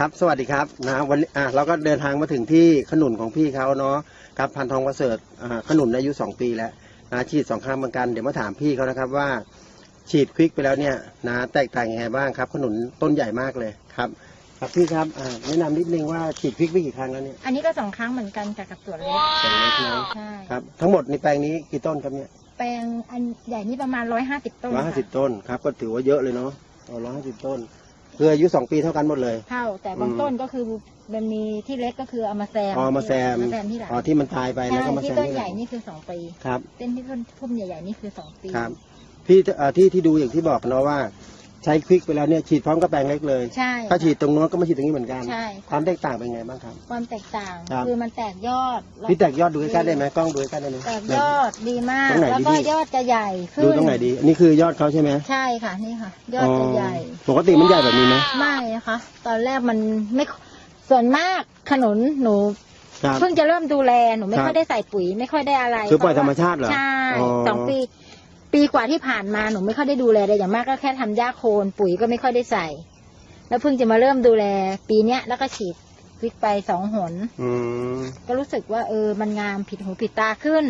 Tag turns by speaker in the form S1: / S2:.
S1: ครับ สวัสดีครับนะวันนี้อะเราก็เดินทางมาถึงที่ขนุนของพี่เขาเนาะครับพันทองประเสริฐอ่าขนุนอายุสองปีแล้วนะฉีดสองครั้งเหมือนกันเดี๋ยวมาถามพี่เขานะครับว่า ฉีดควิกไปแล้วเนี่ยนะแตกต่างยังไงบ้างครับขนุนต้นใหญ่มากเลยครับ ครับพี่ครับอ่าแนะนำนิดนึงว่าฉีดควิกไปกี่ครั้งแล้วเนี่ย
S2: อันนี้ก็สองครั้งเหมือนกันจากกับสวนเล็ก
S1: เป็นเล็กน้อย
S2: ใช่
S1: ครับทั้งหมดในแปลงนี้กี่ต้นครับเนี่ย
S2: แปลงอันใหญ่นี่ประมาณร้อยห้าสิบต้น
S1: ร้อยห้าสิบ
S2: ค่ะ
S1: ต้นครับก็ถือว่าเยอะเลยเนาะร้อยห้าสิบต้น คืออายุสองปีเท่ากันหมดเลย
S2: เท่าแต่บาง
S1: อืม
S2: ต้นก็คือมันมีที่เล็กก็คือเอามาแซม
S1: อ๋อมาแซม
S2: มาแซมที่หลัง
S1: อ๋อที่มันตายไปแล้ว
S2: ใช่
S1: ก็มา
S2: ที่
S1: แซม
S2: ต้น
S1: ที่
S2: ให
S1: ลั
S2: ญ่
S1: ง
S2: นี่คือสองปี
S1: ครับ
S2: เต้นที่ต้นพุ่มใหญ่ๆนี่คือสองปี
S1: ครับพี่เอ่อที่ที่ดูอย่างที่บอกเนาะว่า ใช้ควิกไปแล้วเนี่ยฉีดพร้อมกับแปลงเล็กเลย
S2: ใช่
S1: ถ้าฉีดตรงโน้นก็มาฉีดตรงนี้เหมือนกัน
S2: ใช่
S1: ความแตกต่างเป็นไงบ้างครับ
S2: ความแตกต่าง
S1: ครับ
S2: คือมันแตกยอดล้ว
S1: พี่แตกยอดดูใกล้ๆได้ไหมกล้องดูใกล้ๆได้ไหม
S2: แตกยอดดีมาก
S1: ตรงไหน
S2: แล้ว
S1: ดี
S2: ก็
S1: พี่
S2: ยอดจะใหญ่ขึ้น
S1: ดูตรงไหนดี อันนี้คือยอดเขาใช่ไหม
S2: ใช่ค่ะนี่ค่ะ ยอดจะใหญ่
S1: ปกติมันใหญ่แบบนี้ไหม
S2: ไม่นะคะตอนแรกมันไม่ส่วนมากขนุนหนู
S1: ครับ
S2: เพิ่งจะเริ่มดูแลหนูไม่
S1: ครับ
S2: ค่อยได้ใส่ปุ๋ย ไม่ค่อยได้อะไร
S1: คือปล่อยธรรมชาติเหรอ
S2: ใช่
S1: อ๋อ
S2: สองปี ปีกว่าที่ผ่านมาหนูไม่ค่อยได้ดูแลเลยอย่างมากก็แค่ทำหญ้าโคนปุ๋ยก็ไม่ค่อยได้ใส่ แล้วเพิ่งจะมาเริ่มดูแล ปีเนี้ยแล้วก็ฉีดวิกไปสองหน
S1: อืม
S2: ก็รู้สึกว่าเออมันงามผิดหูผิดตาขึ้น